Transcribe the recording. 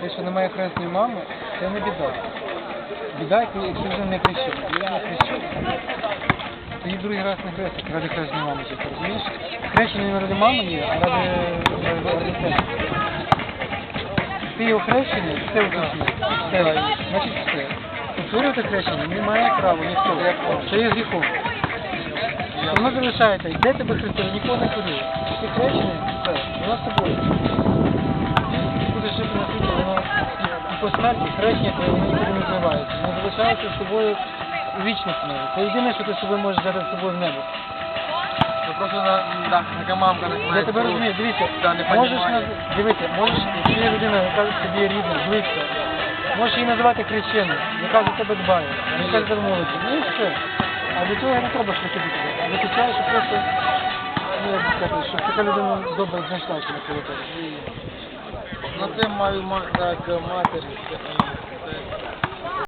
Те, що немає хресної мами, це не біда. Біда, якщо якщо вже не хрещена. Я не хрещу. Тоді другий раз не хрестить, ради хресної мами, чи ти розумієш? Хрещення не ради мами є, а ради, тебе. Ти його хрещений, все. Все, значить все. Повторювати хрещення не має права ніхто. Це є гріхом. Воно залишається, де тебе хрестили, нікого не ходив. Ти хрещений, по смерті хрещення твоє, нікуди не зливається. Воно залишається з тобою у вічність навіть. Це єдине, що ти з собою можеш взяти з собою в небо. Ну просто на, да, така мамка не Я тебе розумію, дивіться, Да, не можеш понімає. наз- дивіться, можеш, якщо є людина, яка тобі рідна, близька, можеш її називати хрещеною, яка за тебе дбає, яка за тебе молиться. Ну і все. А до цього не треба хрестити тебе. Вистачає, що просто, ну, як сказати, щоб така людина добре знайшлася на тебе. Ну це маю так як матері. е,